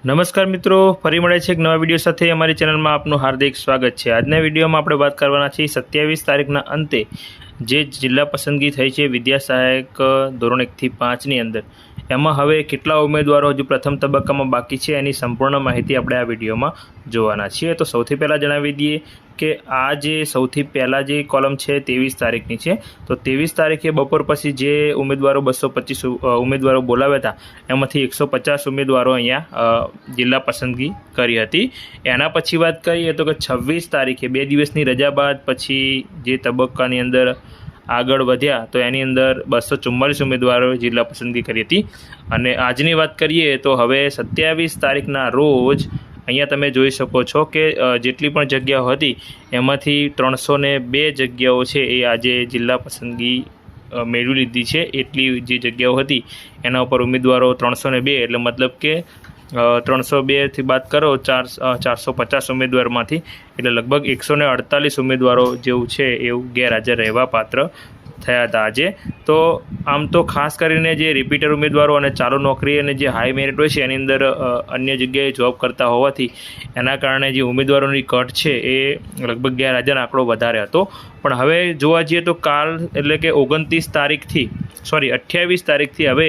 નમસ્કાર મિત્રો, ફરી મળે છે એક નવા વીડિયો સાથે. અમારી ચેનલમાં આપનું હાર્દિક સ્વાગત છે. આજના વિડીયોમાં આપણે વાત કરવાના છીએ સત્યાવીસ તારીખના અંતે જે જિલ્લા પસંદગી થઈ છે વિદ્યા સહાયક, ધોરણ એકથી પાંચની અંદર. એમાં હવે કેટલા ઉમેદવારો હજુ પ્રથમ તબક્કામાં બાકી છે એની સંપૂર્ણ માહિતી આપણે આ વિડીયોમાં જોવાના છીએ. તો સૌથી પહેલાં જણાવી દઈએ કે આ જે સૌથી પહેલાં જે કોલમ છે ત્રેવીસ તારીખની છે. તો ત્રેવીસ તારીખે બપોર પછી જે ઉમેદવારો બસો પચીસ ઉમેદવારો બોલાવ્યા હતા, એમાંથી એકસો પચાસ ઉમેદવારો અહીંયા જિલ્લા પસંદગી કરી હતી. એના પછી વાત કરીએ તો કે છવ્વીસ તારીખે બે દિવસની રજા બાદ પછી જે તબક્કાની અંદર આગળ વધ્યા, તો એની અંદર બસો ચુમ્માલીસ ઉમેદવારોએ જિલ્લા પસંદગી કરી હતી. અને આજની વાત કરીએ તો હવે સત્યાવીસ તારીખના રોજ અહીંયા તમે જોઈ શકો છો કે જેટલી પણ જગ્યાઓ હતી, એમાંથી ત્રણસો બે જગ્યાઓ છે એ આજે જિલ્લા પસંદગી મેળવી લીધી છે. એટલી જે જગ્યાઓ હતી, એના ઉપર ઉમેદવારો ત્રણસો ને બે, એટલે મતલબ કે ત્રણસો બેથી બાદ કરો, ચાર ચારસો પચાસ ઉમેદવારમાંથી, એટલે લગભગ એકસો અડતાલીસ ઉમેદવારો જેવું છે એવું ગેરહાજર રહેવા પાત્ર થયા હતા આજે. તો આમ તો ખાસ કરીને જે રિપીટર ઉમેદવારો અને ચાલુ નોકરી અને જે હાઈ મેરિટ હોય છે, એની અંદર અન્ય જગ્યાએ જોબ કરતા હોવાથી એના કારણે જે ઉમેદવારોની કટ છે, એ લગભગ ગેરહાજર આંકડો વધારે હતો. પણ હવે જોવા જઈએ તો કાલ એટલે કે ઓગણત્રીસ તારીખથી સોરી અઠ્યાવીસ તારીખથી હવે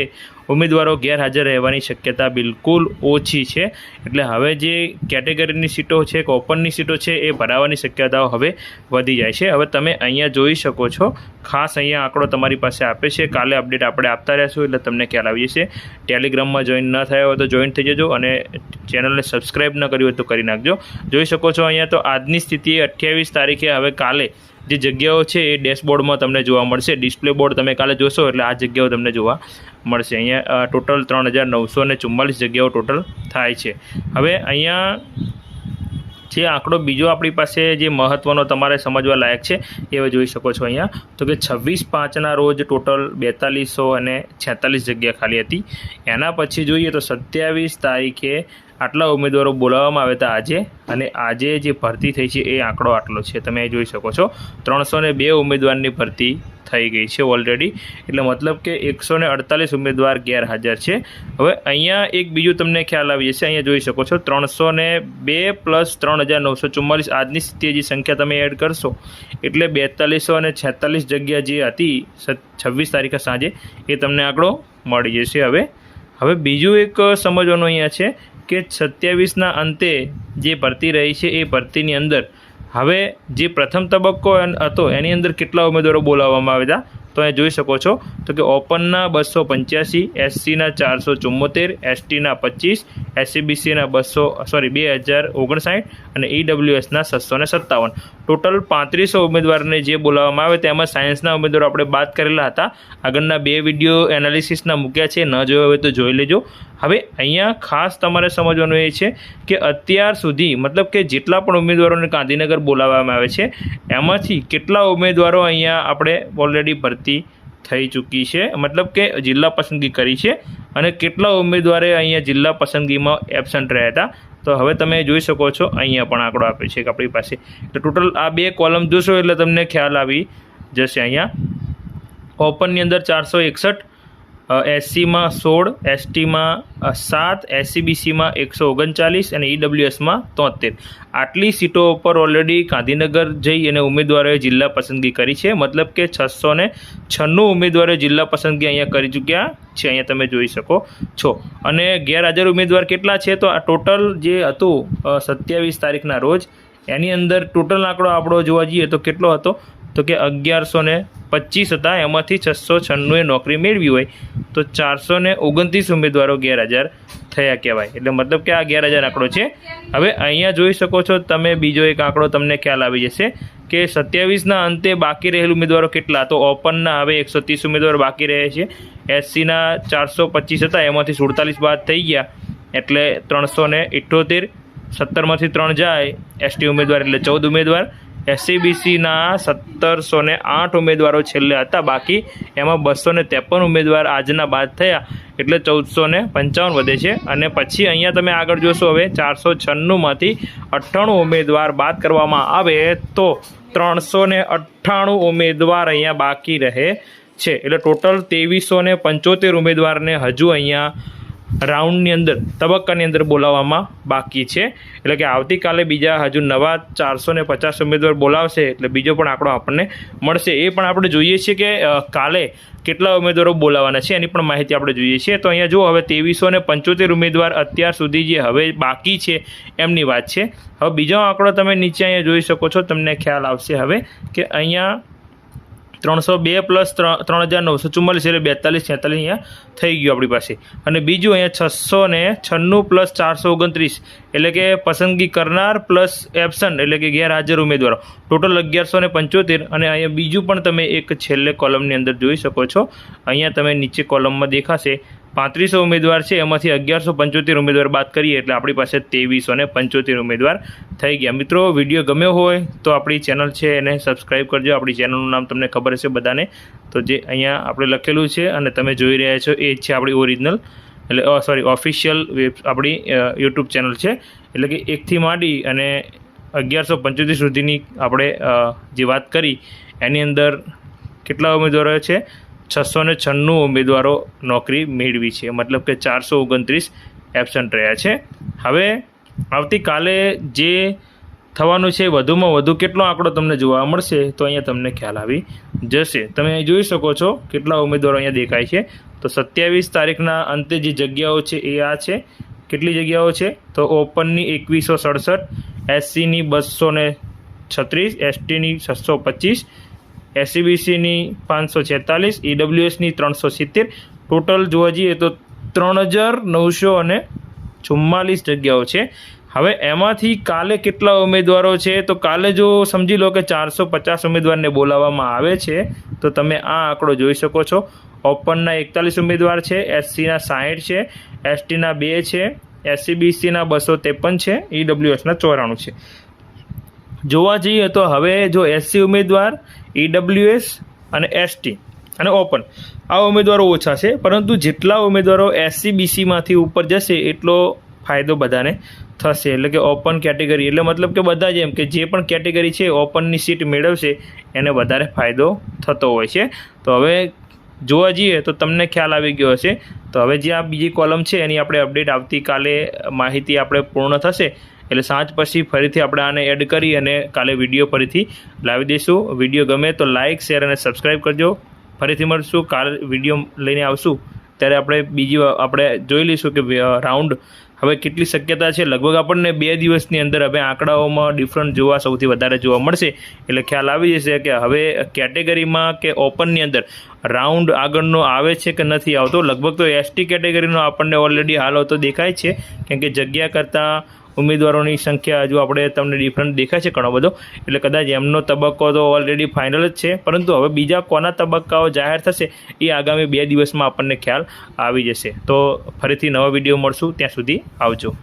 ઉમેદવારો ગેરહાજર રહેવાની શક્યતા બિલકુલ ઓછી છે. એટલે હવે જે કેટેગરીની સીટો છે કે ઓપનની સીટો છે, એ ભરાવાની શક્યતાઓ હવે વધી જાય છે. હવે તમે અહીંયા જોઈ શકો છો, ખાસ અહીંયા આંકડો તમારી પાસે આપે છે. કાલે અપડેટ આપણે આપતા રહેશું, એટલે તમને ખ્યાલ આવી જશે. ટેલિગ્રામમાં જોઈન ન થયા હોય તો જોઈન થઈ જજો અને ચેનલને સબસ્ક્રાઈબ ન કરી હોય તો કરી નાખજો. જોઈ શકો છો અહીંયા તો આજની સ્થિતિએ અઠ્યાવીસ તારીખે, હવે કાલે જે જગ્યાઓ છે એ ડેશબોર્ડમાં તમને જોવા મળશે. ડિસ્પ્લે બોર્ડ તમે કાલે જોશો એટલે આ જગ્યાઓ તમને જોવા મળશે. અહીંયા ટોટલ ત્રણ હજાર નવસો ને ચુમ્માલીસ જગ્યાઓ ટોટલ થાય છે. હવે અહીંયા જે આંકડો બીજો આપણી પાસે જે મહત્ત્વનો તમારે સમજવા લાયક છે, એ જોઈ શકો છો અહીંયા. તો કે છવ્વીસ પાંચના રોજ ટોટલ બેતાલીસો અને છેતાલીસ જગ્યા ખાલી હતી. એના પછી જોઈએ તો સત્યાવીસ તારીખે આટલા ઉમેદવારો બોલાવવામાં આવ્યા હતા આજે અને આજે જે ભરતી થઈ છે એ આંકડો આટલો છે. તમે જોઈ શકો છો. ત્રણસો બે ઉમેદવારની ભરતી થઈ ગઈ છે ઓલરેડી એટલે મતલબ કે એકસો અડતાલીસ ઉમેદવાર ગેરહાજર છે. હવે અહીંયા એક બીજું તમને ખ્યાલ આવી જશે. અહીંયા જોઈ શકો છો ત્રણસો બે પ્લસ ત્રણ હજાર નવસો ચુમ્માલીસ આજની સ્થિતિએ સંખ્યા તમે એડ કરશો. એટલે બેતાલીસો અને છેતાલીસ જગ્યા જે હતી છવ્વીસ તારીખે સાંજે એ તમને આંકડો મળી જશે હવે. હવે બીજું એક સમજવાનું અહીંયા છે. કે સત્યાવીસના અંતે જે ભરતી રહી છે એ ભરતીની અંદર હવે જે પ્રથમ તબક્કો હતો, એની અંદર કેટલા ઉમેદવારો બોલાવવામાં આવ્યા હતા? તો અહીં જોઈ શકો છો. તો કે ઓપનના બસો પંચ્યાસી, એસસીના ચારસો ચુમ્મોતેર એસટીના પચીસ, એસસીબીસીના બસો, સોરી, બે હજાર ઓગણસાઠ અને ઈડબ્લ્યુએસના છસો ને સત્તાવન. ટોટલ પાંત્રીસો ઉમેદવારને જે બોલાવવામાં આવે તેમાં સાયન્સના ઉમેદવારો આપણે બાદ કરેલા હતા. આગળના બે વીડિયો એનાલિસિસના મૂક્યા છે. ન જોયો હોય તો જોઈ લેજો. હવે અહીંયા ખાસ તમારે સમજવાનું એ છે કે અત્યાર સુધી, મતલબ કે જેટલા પણ ઉમેદવારોને ગાંધીનગર બોલાવવામાં આવે છે, એમાંથી કેટલા ઉમેદવારો અહીંયા આપણે ઓલરેડી ભરતી થઈ ચૂકી છે, મતલબ કે જિલ્લા પસંદગી કરી છે અને કેટલા ઉમેદવારે અહીંયા જિલ્લા પસંદગીમાં એબસન્ટ રહ્યા હતા. તો હવે તમે જોઈ શકો છો, અહીંયા પણ આંકડો આપે છે આપણી પાસે. તો ટોટલ આ બે કોલમ જોશો એટલે તમને ખ્યાલ આવી જશે અહીંયા. ઓપનની અંદર ચારસો એકસઠ એસસીમાં સોળ, એસટીમાં સાત, એસસીબીસીમાં એકસો ઓગણચાલીસ અને ઈડબ્લ્યુએસમાં તોતેર. આટલી સીટો ઉપર ઓલરેડી ગાંધીનગર જઈ અને ઉમેદવારોએ જિલ્લા પસંદગી કરી છે. મતલબ કે છસો ને છન્નું ઉમેદવારોએ જિલ્લા પસંદગી અહીંયા કરી ચૂક્યા છે. અહીંયા તમે જોઈ શકો છો. અને ગેરહાજર ઉમેદવાર કેટલા છે? તો આ ટોટલ જે હતું સત્યાવીસ તારીખના રોજ, એની અંદર ટોટલ આંકડો આપણો જોવા જઈએ તો કેટલો હતો? તો કે અગિયારસો ને પચીસ હતા. એમાંથી છસો છન્નુંએ નોકરી મેળવી હોય. તો ચારસો ને ઓગણત્રીસ ઉમેદવારો ગેરહાજર થયા કહેવાય. એટલે મતલબ કે આ ગેરહાજર આંકડો છે. હવે અહીંયા જોઈ શકો છો, તમે બીજો એક આંકડો તમને ખ્યાલ આવી જશે કે સત્યાવીસના અંતે બાકી રહેલ ઉમેદવારો કેટલા? તો ઓપનના હવે એકસો ત્રીસ ઉમેદવારો બાકી રહે છે. એસસીના ચારસો પચીસ હતા, એમાંથી સુડતાલીસ બાદ થઈ ગયા. એટલે ત્રણસો ને ઇઠ્ઠોતેર સત્તરમાંથી ત્રણ જાય, એસટી ઉમેદવાર એટલે ચૌદ ઉમેદવાર. એસસીબીસીના સત્તરસો ને આઠ ઉમેદવારો છેલ્લે હતા. બાકી એમાં બસો ને ત્રેપન ઉમેદવાર આજના બાદ થયા. એટલે ચૌદસો ને પંચાવન વધે છે. અને પછી અહીંયા તમે આગળ જોશો હવે, ચારસો છન્નુંમાંથી અઠ્ઠાણું ઉમેદવાર બાદ કરવામાં આવે તો ત્રણસો ને અઠ્ઠાણું ઉમેદવાર અહીંયા બાકી રહે છે. એટલે ટોટલ ત્રેવીસો ને પંચોતેર ઉમેદવારને હજુ અહીંયા રાઉન્ડની અંદર, તબક્કાની અંદર બોલાવવામાં બાકી છે. એટલે કે આવતીકાલે બીજા હજુ નવા ચારસો ને પચાસ ઉમેદવાર બોલાવશે, એટલે બીજો પણ આંકડો આપણને મળશે. એ પણ આપણે જોઈએ છીએ કે કાલે કેટલા ઉમેદવારો બોલાવવાના છે, એની પણ માહિતી આપણે જોઈએ છીએ. તો અહીંયા જો હવે ત્રેવીસો ને પંચોતેર ઉમેદવાર અત્યાર સુધી જે હવે બાકી છે, એમની વાત છે. હવે બીજો આંકડો તમે નીચે અહીંયા જોઈ શકો છો, તમને ખ્યાલ આવશે હવે કે અહીંયા ત્રણસો બે પ્લસ ત્રણ હજાર નવસો ચુમ્માલીસ એટલે બેતાલીસ, છેતાલીસ અહીંયા થઈ ગયું આપણી પાસે. અને બીજું અહીંયા છસો ને છન્નું પ્લસ ચારસો ઓગણત્રીસ એટલે કે પસંદગી કરનાર પ્લસ એબસન્ટ એટલે કે ગેરહાજર ઉમેદવારો. ટોટલ અગિયારસો ને પંચોતેર અને અહીંયા બીજું પણ તમે એક છેલ્લે કોલમની અંદર જોઈ શકો છો. અહીંયા તમે નીચે કોલમમાં દેખાશે. પાંત્રીસો ઉમેદવાર છે, એમાંથી અગિયારસો પંચોતેર ઉમેદવાર બાદ કરીએ એટલે આપણી પાસે ત્રેવીસો ને પંચોતેર ઉમેદવાર થઈ ગયા. મિત્રો, વીડિયો ગમ્યો હોય તો આપણી ચેનલ છે એને સબસ્ક્રાઈબ કરજો. આપણી ચેનલનું નામ તમને ખબર હશે બધાને. તો જે અહીંયા આપણે લખેલું છે અને તમે જોઈ રહ્યા છો એ જ છે આપણી ઓરિજિનલ એટલે સોરી ઓફિશિયલ વેબ આપણી યુટ્યુબ ચેનલ છે. એટલે કે એકથી માંડી અને અગિયારસો પંચોતેર સુધીની આપણે જે વાત કરી, એની અંદર કેટલા ઉમેદવારો છે? છસો ને છન્નું ઉમેદવારો નોકરી મેળવી છે. મતલબ કે ચારસો ઓગણત્રીસ એબસન્ટ રહ્યા છે. હવે આવતીકાલે જે થવાનું છે વધુમાં વધુ કેટલો આંકડો તમને જોવા મળશે તો અહીંયા તમને ખ્યાલ આવી જશે. તમે અહીં જોઈ શકો છો કેટલા ઉમેદવારો અહીંયા દેખાય છે. તો સત્યાવીસ તારીખના અંતે જે જગ્યાઓ છે એ આ છે. કેટલી જગ્યાઓ છે? તો ઓપનની એકવીસો સડસઠ, એસસીની બસો ને છત્રીસ, એસટીની છસો પચીસ એસસીબીસીની પાંચસો છેતાલીસ, ઈડબ્લ્યુએસની ત્રણસો સિત્તેર. ટોટલ જોવા જઈએ તો ત્રણ હજાર નવસો અને ચુમ્માલીસ જગ્યાઓ છે. હવે એમાંથી કાલે કેટલા ઉમેદવારો છે? તો કાલે જો સમજી લો કે ચારસો પચાસ ઉમેદવારને બોલાવવામાં આવે છે, તો તમે આ આંકડો જોઈ શકો છો. ઓપનના એકતાલીસ ઉમેદવાર છે, એસસીના સાહીઠ છે, એસટીના બે છે, એસસીબીસીના બસો ત્રેપન છે, ઈડબ્લ્યુએસના ચોરાણું છે. જોવા જઈએ તો હવે જો એસસી ઉમેદવાર ઈડબ્લ્યુએસ અને એસટી. અને ઓપન. આ ઉમેદવારો ઓછા છે, પરંતુ જેટલા ઉમેદવારો એસસી બીસીમાંથી ઉપર જશે, એટલો ફાયદો બધાને થશે. એટલે કે ઓપન કેટેગરી. એટલે મતલબ કે બધા જ એમ કે જે પણ કેટેગરી છે, ઓપનની સીટ મેળવશે, એને વધારે ફાયદો થતો હોય છે. તો હવે જોવા જઈએ તો તમને ખ્યાલ આવી ગયો હશે. તો હવે જે આ બીજી કોલમ છે, એની આપણે અપડેટ આવતીકાલે માહિતી આપણે પૂર્ણ થશે. એટલે સાંજ પછી ફરીથી આપણે આને એડ કરી અને કાલે વીડિયો ફરીથી લાવી દઈશું. વીડિયો ગમે તો લાઇક શેર અને સબસ્ક્રાઈબ કરજો. ફરીથી મળશું. કાલે વીડિયો લઈને આવશું. ત્યારે આપણે બીજી આપણે જોઈ લઈશું કે રાઉન્ડ હવે કેટલી શક્યતા છે. લગભગ આપણને બે દિવસની અંદર હવે આંકડાઓમાં ડિફરન્ટ જોવા સૌથી વધારે જોવા મળશે. એટલે ખ્યાલ આવી જશે કે હવે કેટેગરીમાં કે ઓપનની અંદર રાઉન્ડ આગળનો આવે છે કે નથી આવતો? લગભગ તો એસટી કેટેગરીનો આપણને ઓલરેડી હાલ આવતો દેખાય છે. કેમ કે જગ્યા કરતાં ઉમેદવારોની સંખ્યા હજુ આપણે તમને ડિફરન્ટ દેખાય છે ઘણો બધો. એટલે કદાચ એમનો તબક્કો તો ઓલરેડી ફાઇનલ જ છે. પરંતુ હવે બીજા કોના તબક્કાઓ જાહેર થશે એ આગામી બે દિવસમાં આપણને ખ્યાલ આવી જશે. તો ફરીથી નવા વીડિયો મળશું. ત્યાં સુધી આવજો.